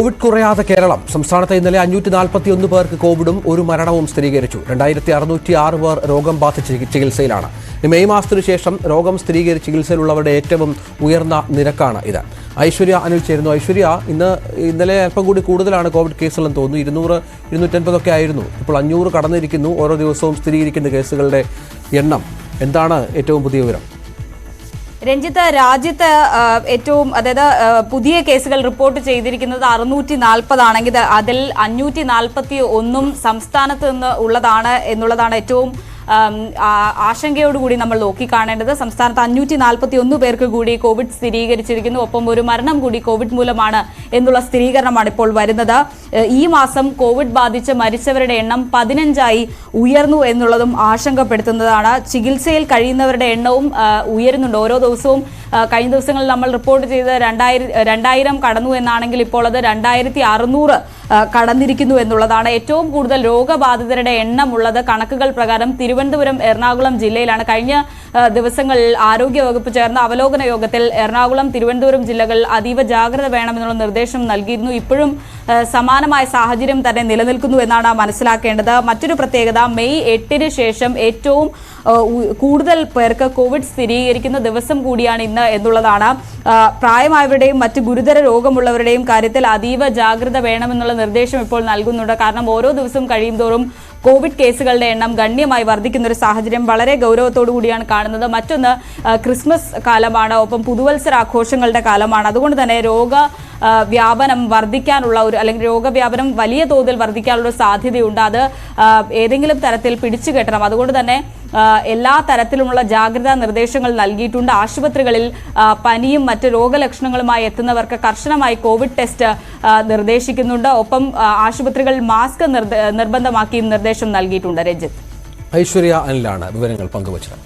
Covid കുറയാതെ കേരളം. സംസ്ഥാനത്ത് ഇന്നലെ അഞ്ഞൂറ്റി നാൽപ്പത്തി ഒന്ന് പേർക്ക് കോവിഡും ഒരു മരണവും സ്ഥിരീകരിച്ചു. രണ്ടായിരത്തി അറുന്നൂറ്റി ആറ് പേർ രോഗം ബാധിച്ച് ചികി- ചികിത്സയിലാണ്. മെയ് മാസത്തിനു ശേഷം രോഗം സ്ഥിരീകരിച്ച് ചികിത്സയിലുള്ളവരുടെ ഏറ്റവും ഉയർന്ന നിരക്കാണ് ഇത്. ഐശ്വര്യ അനിൽ ചേരുന്നു. ഐശ്വര്യ ഇന്ന് ഇന്നലെ അല്പം കൂടി കൂടുതലാണ് കോവിഡ് കേസുകളെന്ന് തോന്നുന്നു. ഇരുന്നൂറ് ഇരുന്നൂറ്റൻപതൊക്കെ ആയിരുന്നു. ഇപ്പോൾ അഞ്ഞൂറ് കടന്നിരിക്കുന്നു. ഓരോ ദിവസവും സ്ഥിരീകരിക്കുന്ന കേസുകളുടെ എണ്ണം. എന്താണ് ഏറ്റവും പുതിയ വിവരം? രഞ്ജിത്ത് രാജ്യത്ത് ഏറ്റവും അതായത് പുതിയ കേസുകൾ റിപ്പോർട്ട് ചെയ്തിരിക്കുന്നത് അറുന്നൂറ്റി നാൽപ്പതാണെങ്കിൽ അതിൽ അഞ്ഞൂറ്റി നാൽപ്പത്തി ഒന്നും സംസ്ഥാനത്ത് നിന്ന് ഉള്ളതാണ് എന്നുള്ളതാണ് ഏറ്റവും ആശങ്കയോടുകൂടി നമ്മൾ നോക്കിക്കാണേണ്ടത് സംസ്ഥാനത്ത് അഞ്ഞൂറ്റി നാൽപ്പത്തി ഒന്ന് പേർക്ക് കൂടി കോവിഡ് സ്ഥിരീകരിച്ചിരിക്കുന്നു. ഒപ്പം ഒരു മരണം കൂടി കോവിഡ് മൂലമാണ് എന്നുള്ള സ്ഥിരീകരണമാണ് ഇപ്പോൾ വരുന്നത്. ഈ മാസം കോവിഡ് ബാധിച്ച് മരിച്ചവരുടെ എണ്ണം പതിനഞ്ചായി ഉയർന്നു എന്നുള്ളതും ആശങ്കപ്പെടുത്തുന്നതാണ്. ചികിത്സയിൽ കഴിയുന്നവരുടെ എണ്ണവും ഉയരുന്നുണ്ട്. ഓരോ ദിവസവും കഴിഞ്ഞ ദിവസങ്ങളിൽ നമ്മൾ റിപ്പോർട്ട് ചെയ്ത് രണ്ടായിരം രണ്ടായിരം കടന്നു എന്നാണെങ്കിൽ ഇപ്പോൾ അത് രണ്ടായിരത്തി അറുന്നൂറ് കടന്നിരിക്കുന്നു എന്നുള്ളതാണ് ഏറ്റവും കൂടുതൽ രോഗബാധിതരുടെ എണ്ണമുള്ളത്. കണക്കുകൾ പ്രകാരം തിരുവനന്തപുരം എറണാകുളം ജില്ലയിലാണ്. കഴിഞ്ഞ ദിവസങ്ങളിൽ ആരോഗ്യവകുപ്പ് ചേർന്ന അവലോകന യോഗത്തിൽ എറണാകുളം തിരുവനന്തപുരം ജില്ലകൾ അതീവ ജാഗ്രത വേണമെന്നുള്ള നിർദ്ദേശം നൽകിയിരുന്നു. ഇപ്പോഴും സമാനമായ സാഹചര്യം തന്നെ നിലനിൽക്കുന്നു എന്നാണ് മനസ്സിലാക്കേണ്ടത്. മറ്റൊരു പ്രത്യേകത മെയ് എട്ടിന് ശേഷം ഏറ്റവും കൂടുതൽ പേർക്ക് കോവിഡ് സ്ഥിരീകരിക്കുന്ന ദിവസം കൂടിയാണ് ഇന്ന് എന്നുള്ളതാണ്. പ്രായമായവരുടെയും മറ്റ് ഗുരുതര രോഗമുള്ളവരുടെയും കാര്യത്തിൽ അതീവ ജാഗ്രത വേണമെന്നുള്ള നിർദ്ദേശം ഇപ്പോൾ നൽകുന്നുണ്ട്. കാരണം ഓരോ ദിവസവും കഴിയുന്തോറും കോവിഡ് കേസുകളുടെ എണ്ണം ഗണ്യമായി വർദ്ധിക്കുന്ന ഒരു സാഹചര്യം വളരെ ഗൗരവത്തോടു കൂടിയാണ് കാണുന്നത്. മറ്റൊന്ന് ക്രിസ്മസ് കാലമാണ്. ഒപ്പം പുതുവത്സര ആഘോഷങ്ങളുടെ കാലമാണ്. അതുകൊണ്ട് തന്നെ രോഗ വ്യാപനം വർദ്ധിക്കാനുള്ള ഒരു അല്ലെങ്കിൽ രോഗവ്യാപനം വലിയ തോതിൽ വർദ്ധിക്കാനുള്ള സാധ്യതയുണ്ട്. അത് ഏതെങ്കിലും തരത്തിൽ പിടിച്ചു കെട്ടണം. അതുകൊണ്ട് തന്നെ എല്ലാ തരത്തിലുമുള്ള ജാഗ്രതാ നിർദ്ദേശങ്ങൾ നൽകിയിട്ടുണ്ട്. ആശുപത്രികളിൽ പനിയും മറ്റ് രോഗലക്ഷണങ്ങളുമായി എത്തുന്നവർക്ക് കർശനമായി കോവിഡ് ടെസ്റ്റ് നിർദ്ദേശിക്കുന്നുണ്ട്. ഒപ്പം ആശുപത്രികളിൽ മാസ്ക് നിർബന്ധമാക്കിയും നിർദ്ദേശം നൽകിയിട്ടുണ്ട്. രഞ്ജിത്ത്. ഐശ്വര്യ അനിലാണ് വിവരങ്ങൾ പങ്കുവച്ചത്.